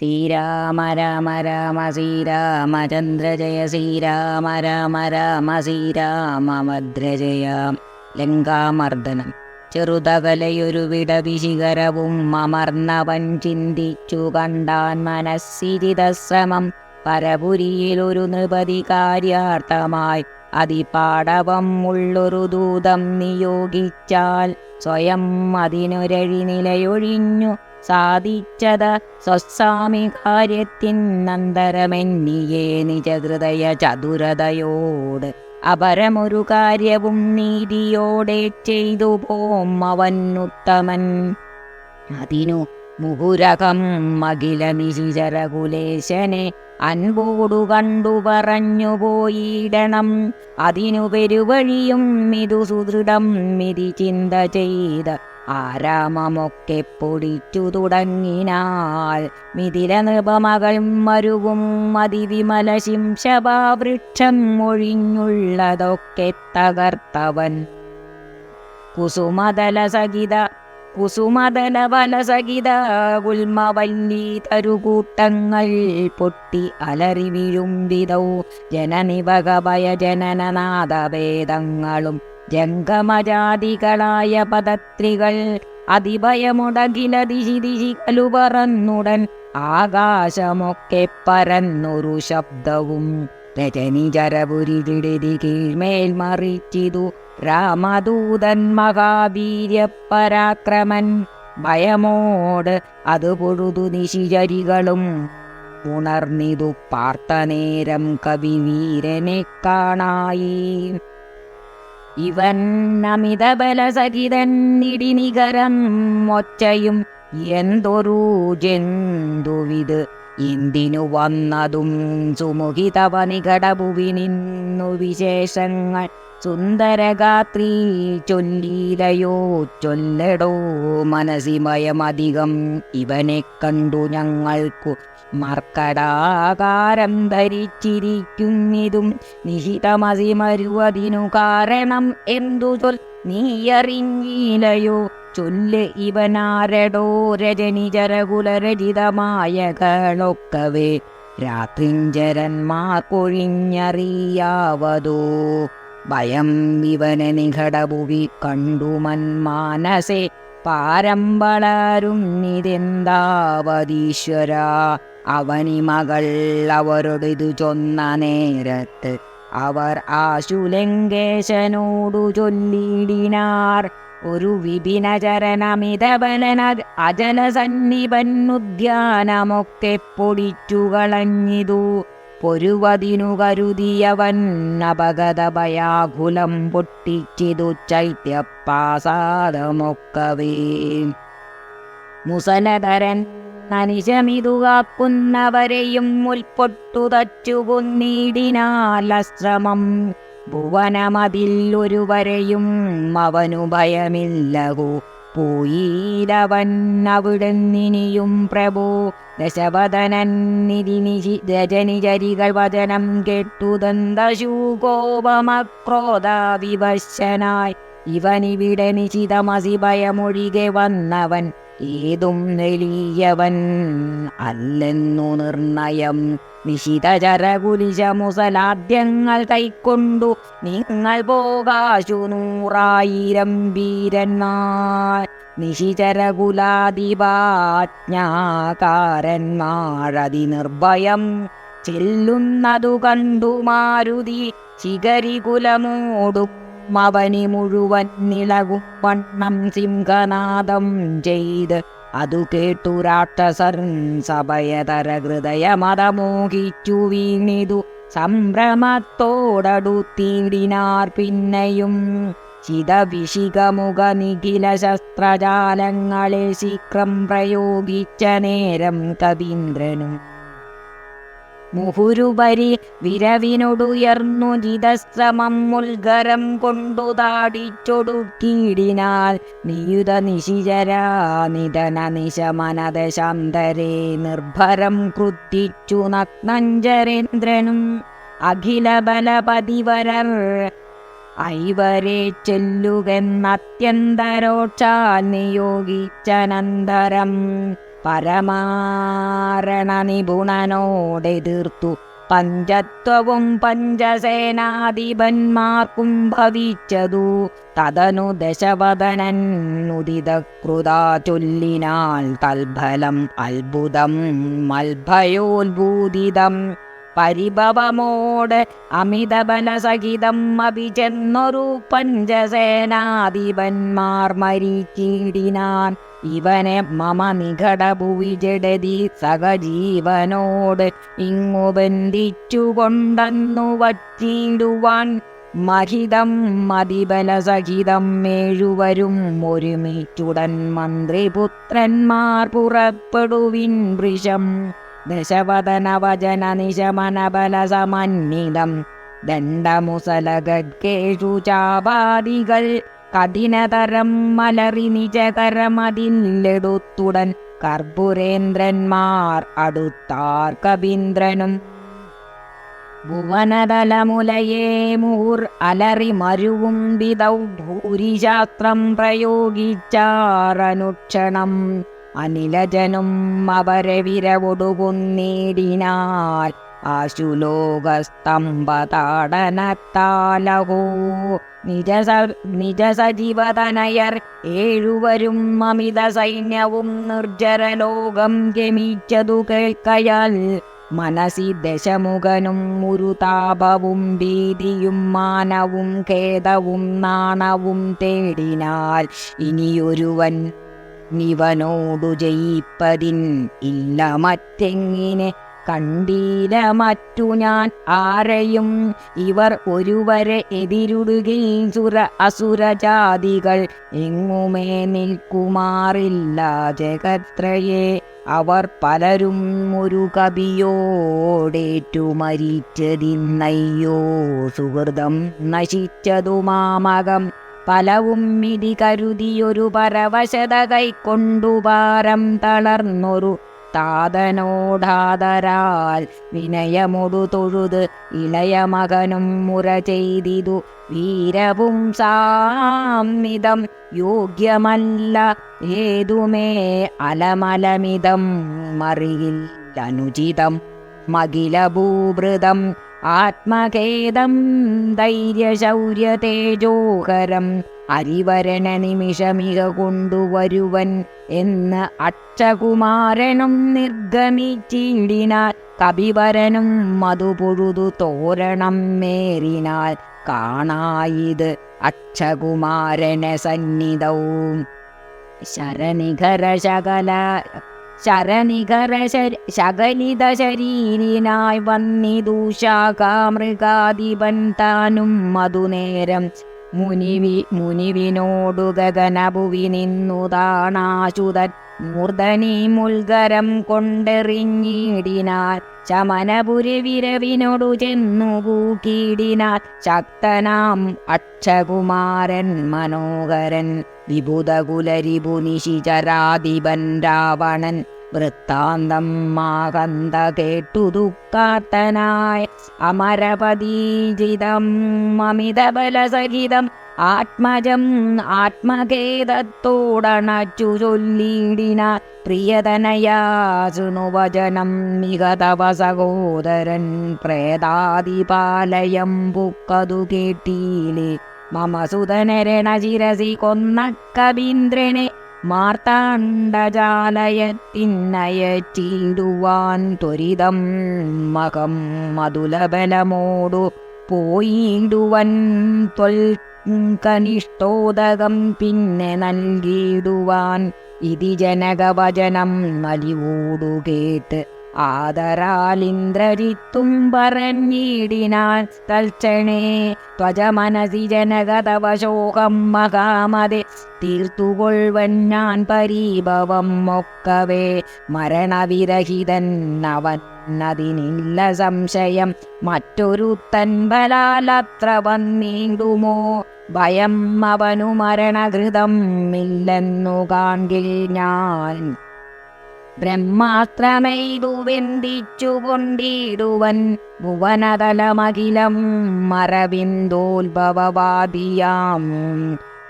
ശ്രീരാമ രാമ രാമ ശ്രീരാമചന്ദ്ര ജയ ശ്രീരാമ രാമ രാമ ശ്രീരാമ ഭദ്രജയ ലങ്കാമർദ്ദനം. ചെറുതകലയൊരു വിടവിശിഖരവും അമർന്നവൻ ചിന്തിച്ചു കണ്ടാൻ മനസ്സിരിതശ്രമം പരപുരിയിലൊരു നൃപതി കാര്യാർത്ഥമായി അതിപാടവം ഉള്ളൊരു ദൂതം നിയോഗിച്ചാൽ സ്വയം അതിനൊരഴി നിലയൊഴിഞ്ഞു സാധിച്ചത് സ്വസ്വാമി കാര്യത്തിൻ നന്തരമെന്നിയേ നിജഹൃദയ ചതുരതയോട്. അപരമൊരു കാര്യവും നീതിയോടെ ചെയ്തു പോം അവൻ ഉത്തമൻ അതിനു മുഹുരകം മകിലമിശിചരകുലേശനെ അൻപോടു കണ്ടു പറഞ്ഞു പോയിടണം. അതിനു പെരുവഴിയും മിതു സുദൃഢം മിതി ചിന്ത ചെയ്ത് ആരാമമൊക്കെ പൊടിച്ചു തുടങ്ങിനാൽ മിഥില നൃപമകൾ മരുവും അതിവിമല ശിംശഭാവൃക്ഷം ഒഴിഞ്ഞുള്ളതൊക്കെ തകർത്തവൻ. കുസുമതല സഹിത കുസുമതല വലസഹിത ഗുൽമവല്ലി തരുകൂട്ടങ്ങൾ പൊട്ടി അലറി വീഴുംവിധൗ ജനനിവകഭയ ജനനനാദഭേദങ്ങളും ജംഗമജാതികളായ പദത്രികൾ അതിഭയമുടകിലതിശിതിശി കലു പറന്നുടൻ ആകാശമൊക്കെ പരന്നൊരു ശബ്ദവും രജനി ജരപുരിതിടി കീഴ്മേൽ മറിച്ചിതു രാമദൂതൻ മഹാവീര്യപരാക്രമൻ. ഭയമോട് അത് പൊഴുതു നിശിചരികളും ഉണർന്നിതു പാർത്തനേരം കവിവീരനെ കാണായി. ഇവൻ അമിതബലസഹിതൻ ഇടിനികരം ഒച്ചയും എന്തൊരു ജന്തുവിത്. എന്തിനു വന്നതും സുമുഖിതവ നികടഭുവി നിന്നു വിശേഷങ്ങൾ. സുന്ദരഗാത്രി ചൊല്ലീലയോ ചൊല്ലടോ മനസിമയമധികം ഇവനെ കണ്ടു ഞങ്ങൾക്കു മർക്കടാകാരം ധരിച്ചിരിക്കുന്നിതും നിഹിതമസിമരുവതിനു കാരണം എന്തു ചൊൽ നീയറിഞ്ഞിലയോ? ചൊല്ല് ഇവനാരടോ രജനി ജരകുലരചിതമായകളൊക്കവേ രാത്രിഞ്ചരന്മാർ കൊഴിഞ്ഞറിയാവതോ ഭയം ഇവനെ നിഘടഭുവി കണ്ടു മന്മാനസേ പാരം അവനി മകൾ അവരോടിതു ചൊന്ന നേരത്ത് അവർ ആശുലങ്കേശനോടു ചൊല്ലിടിനാർ ഒരു വിപിനചരണമിതബലന അജനസന്നിപന്നുദ്യാനമൊക്കെ പൊടിച്ചു കളഞ്ഞിതു. പൊരുവതിനു കരുതിയവൻ അപഗതഭയാകുലം പൊട്ടിച്ചിതു ചൈത്യപ്പാസാദമൊക്കവേ. മുസലധരൻ അനിശമിതു കാക്കുന്നവരെയും മുൽപ്പൊട്ടു തച്ചു കൊന്നിടിനാലശ്രമം ഭുവനമതിൽ ഒരുവരെയും അവനു ഭയമില്ലകൂ പ്രഭു. ദശവദനൻ നിരിനിശി രജനിചരികൾ വചനം ഇവനിവിടെ നിശിതമസി ഭയമൊഴികെ വന്നവൻ ഏതും നെലിയവൻ അല്ലെന്നു നിർണയം. നിശിതചരകുലിശ മുസലാദ്യങ്ങൾ കൈക്കൊണ്ടു നിങ്ങൾ പോകാശു നൂറായിരം വീരന്മാർ. നിശിചരകുലാതിപാജ്ഞാകാരന്മാരതി നിർഭയം ചെല്ലുന്നതു കണ്ടു മാരുതി ശിഖരികുലമോടും അവനി മുഴുവൻ നിളകും വണ്ണം സിംഹനാദം ചെയ്ത്. അതു കേട്ടു രാക്ഷസർ സഭയതര ഹൃദയമതമോഹിച്ചു വീണിതു. സംഭ്രമത്തോടടുത്തിടിനാർ പിന്നെയും. ചിതവിശികമുഖ നിഖില ശസ്ത്രജാലങ്ങളെ ശീക്രം പ്രയോഗിച്ച നേരം കവീന്ദ്രനും മുഹുരുപരി വിരവിനൊടുയർന്നു ജിതശ്രമം മുൽഗരം കൊണ്ടു താടിച്ചൊടുക്കിയിടിനാൽ നിയുത നിശിചരാ നിധന നിശമനദശാന്തരെ നിർഭരം ക്രുദ്ധിച്ചു നഗ്നഞ്ചരേന്ദ്രനും അഖില ബലപതിവരർ ഐവരെ ചെല്ലുകെന്നത്യന്തരോക്ഷാൽ നിയോഗിച്ചനന്തരം പരമാരണ നിപുണനോടെതിർത്തു പഞ്ചത്വവും പഞ്ചസേനാധിപന്മാർക്കും ഭവിച്ചതു. തതനു ദശവദനൻ ഉദിതകൃതാ ചൊല്ലിനാൽ തൽഫലം അത്ഭുതം മൽഭയോത്ഭൂതിതം പരിഭവമോട് അമിതബലസഹിതം അഭിചെന്നൊരു പഞ്ചസേനാധിപന്മാർ മരിച്ചിടിനാൻ. ഇവനെ മമ നിഘടഭുവി ജഡതി സഹജീവനോട് ഇങ്ങു ബന്ധിച്ചുകൊണ്ടെന്നു വച്ചിടുവാൻ മഹിതം മതിബലസഹിതം മേഴുവരും ഒരുമിച്ചുടൻ മന്ത്രിപുത്രന്മാർ പുറപ്പെടുവിൻ വൃഷം. നിശമനബലസമന്വിതം ദണ്ഡമുസലഗേഷു ചാപാദികൾ കഠിനതരം മലറി നിജകരമതിലെടുത്തുടൻ കർപ്പുരേന്ദ്രന്മാർ അടുത്താർ കവീന്ദ്രനും. ഭുവനതലമുലയേ മൂർ അലറി മരുവും വിധൗ ഭൂരിശാസ്ത്രം പ്രയോഗിച്ചാറനുക്ഷണം. അനിലജനും അവരെ വിരവൊടുകുന്നേടിനാൽ ആശുലോകസ്തംഭതാടനത്താലഹോ നിജസ നിജസജീവതനയർ ഏഴുവരും അമിത സൈന്യവും നിർജരലോകം ഗമിച്ചതു കേൾക്കയാൽ മനസി ദശമുഖനും മുരുതാപവും താപവും ഭീതിയും മാനവും ഖേദവും നാണവും തേടിനാൽ ഇനിയൊരുവൻ നിവനോടു ജയിപ്പതിൻ ഇല്ല മറ്റെങ്ങിനെ കണ്ടീല മറ്റു ഞാൻ ആരെയും ഇവർ ഒരുവരെ എതിരുടുകിൽ സുര അസുരജാതികൾ എങ്ങുമേ നിൽക്കുമാറില്ല ജഗത്രയെ. അവർ പലരും ഒരു കവിയോടേറ്റു മരിച്ചതിന്നയ്യോ സുഹൃതം നശിച്ചതു മാമകം ഫലവും മിതി കരുതിയൊരു പരവശത കൈക്കൊണ്ടു പാരം തളർന്നൊരു താതനോടാതരാൽ വിനയമൊടു തൊഴുത് ഇളയ മകനും മുറ ചെയ്തിതു വീരവും സാമിതം യോഗ്യമല്ല ഏതുമേ അലമലമിതം മറിയിൽ അനുചിതം മകിലഭൂഭൃതം ആത്മഖേദം ധൈര്യശൗര്യതേജോഹരം അരിവരണ നിമിഷമിക കൊണ്ടുവരുവൻ എന്ന് അക്ഷകുമാരനും നിർഗമിച്ചിടിനാൽ കപിവരനും മധുപൊഴുതു തോരണം മേറിനാൽ കാണായിത് അക്ഷകുമാരന സന്നിധവും. ശരനിഖര ശകല ശരനിഖര ശകലിത ശരീരിനായി വന്നിതു ശാഖാമൃഗാധിപൻ താനും മധുനേരം. മുനിവി മുനിവിനോടു ഗഗനഭുവി നിന്നു താണാശുതൻ മൂർധനി മുൽഗരം കൊണ്ടെറിഞ്ഞിടിനാൽ ചമനപുരി വിരവിനോടു ചെന്നു കൂക്കിയിടിനാൽ ശക്തനാം അക്ഷകുമാരൻ മനോഹരൻ. വിഭുതകുലരിപുനിശിചരാധിപൻ രാവണൻ. വൃത്താന്തം മാകന്ത കേട്ടു ദുഃഖാത്തനായ അമരപതീജിതം അമിതബലസഹിതം ആത്മജം ആത്മഖേദത്തോടണച്ചു ചൊല്ലിയിടിനാൽ പ്രിയതനയാസുനുവചനം മികതവ മിക തവ സഹോദരൻ പ്രേതാതിപാലയം പുക്കതു കേട്ടീലേ മമ സുതനരണശിരസി കൊന്ന കവീന്ദ്രനെ മാർത്താണ്ഡജാലയത്തിന്നയച്ചിടുവാൻ ത്വരിതം മകം മധുലബലമോടു പോയിടുവൻ ത്വൽ കനിഷ്ഠോദകം പിന്നെ നൽകിയിടുവാൻ ഇതി ജനകവചനം മലിവോടു കേട്ട് ആദരാലിന്ദ്രജിത്തും പറഞ്ഞിടിനാൻ തൽക്ഷണേ ത്വജമനസി ജനകതവ ശോകം മകാമതെ തീർത്തുകൊൾവൻ ഞാൻ പരീഭവം ഒക്കവേ. മരണവിരഹിതൻ അവൻ അതിനില്ല സംശയം. മറ്റൊരു തൻബലാലത്ര വന്നിടുമോ ഭയം അവനു മരണഘൃതം ഇല്ലെന്നു കാണിൽ ഞാൻ ബ്രഹ്മാസ്ത്രമെയ്തു വെന്തിച്ചുകൊണ്ടിടുവൻ ഭുവനതലമഖിലം മറവിന്ദോത്ഭവവാദിയാം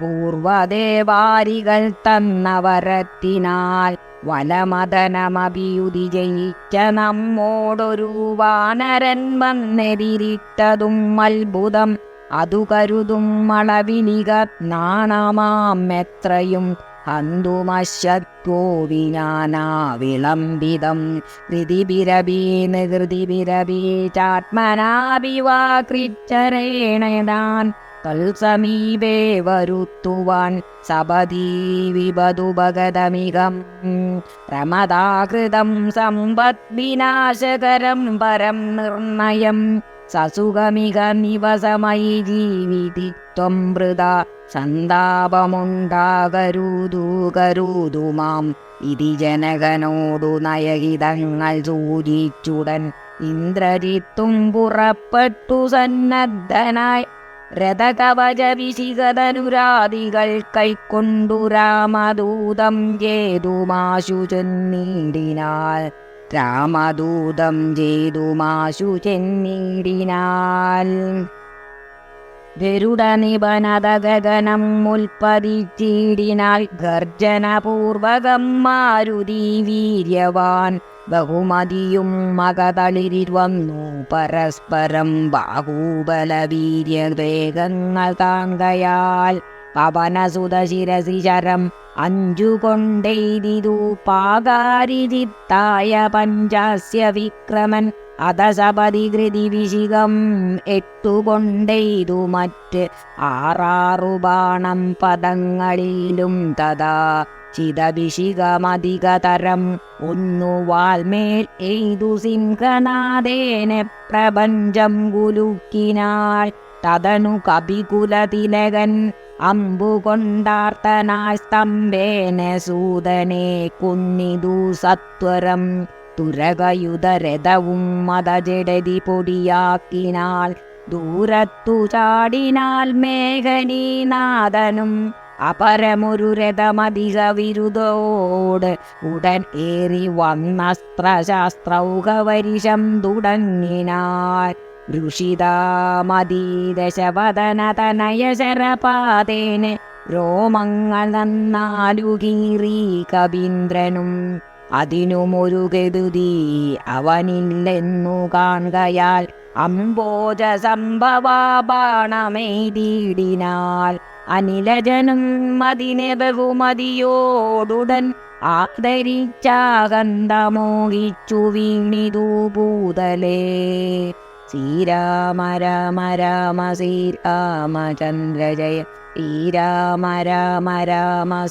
പൂർവദേവാരികൾ തന്നവരത്തിനാൽ വലമദനമഭിയുതി ജയിച്ച നമ്മോടൊരു വാനരൻ വന്നെതിരിട്ടതും അത്ഭുതം. അതു കരുതും മളവിനിക നാണമാം എത്രയും ഹന്തുമശത്വോവിനാനാ വിളംബിതം കൃതിബിരബീന്ന് കൃതിബിരബീ ചാത്മനാഭിവാകൃച്ചരേണതാൻ തൽസമീപേ വരുത്തുവാൻ സപദീ വിപതുപഗതമികം പ്രമദാകൃതം സമ്പദ്വിനാശകരം പരം നിർണയം. സസുഖമിക നിവസമയി ജീവിതി ത്വം മൃത സന്താപമുണ്ടാകരുതു കരുതു മാം ഇതി ജനകനോടു നയഹിതങ്ങൾ സൂചിച്ചുടൻ ഇന്ദ്രജിത്തും പുറപ്പെട്ടു സന്നദ്ധനായി. രഥകവച വിശികതനുരാദികൾ കൈക്കൊണ്ടു രാമദൂതം ചേതുമാശു ചെന്നീടിനാൽ രാമദൂതം ചേതുമാശു ചെന്നീടിനാൽ ഗരുഡ നിബനത ഗഗനം മുൽപ്പതിച്ചിടിനാൽ ഗർജനപൂർവകം മാരുതി വീര്യവാൻ ബഹുമതിയും മകതളിരിൽ വന്നു. പരസ്പരം ബാഹൂബലവീര്യവേഗങ്ങൾ താങ്കയാൽ പവനസുതശിരസി ശരം അഞ്ചുകൊണ്ടെയ്തിതു പാകാരിജിത്തായ പഞ്ചാസ്യ വിക്രമൻ അധസപതി കൃതി വിശികം എട്ടുകൊണ്ടെയ്തു മറ്റ് ആറാറു ബാണം പദങ്ങളിലും തഥാ ചിതവിശികമധികതരം ഒന്നു വാൽമേൽ എയ്തു സിംഹനാഥേന പ്രപഞ്ചം കുലുക്കിനാൾ. തതനു കപികുലതിലകൻ അമ്പുകൊണ്ടാർത്തനായി സ്തംഭേന സൂതനെ കുന്നിതു സത്വരം. തുരകയുധരഥവും മതജടതി പൊടിയാക്കിനാൽ ദൂരത്തു ചാടിനാൽ മേഘനീനാഥനും അപരമൊരു രഥമധിക വിരുദോട് ഉടൻ ഏറി വന്നസ്ത്രശാസ്ത്രൗകവരിശം തുടങ്ങിനാൽ. ഋഷിതാമതീദശവദനതനയശരപാതേന് രോമങ്ങൾ നന്നാലുകീറി കവീന്ദ്രനും അതിനുമൊരു കെടുതി അവനില്ലെന്നു കാണുകയാൽ അംബോജ സംഭവാബാണമെയ്തിടിനാൽ അനിലജനും മതിനെ ബഹുമതിയോടുടൻ ആദരിച്ചാകന്തമോഹിച്ചു വീണിതു ഭൂതലേ. ശ്രീരാമ രാമ രാമ ശ്രീരാമചന്ദ്ര ജയ ശ്രീരാമ രാമ രാമ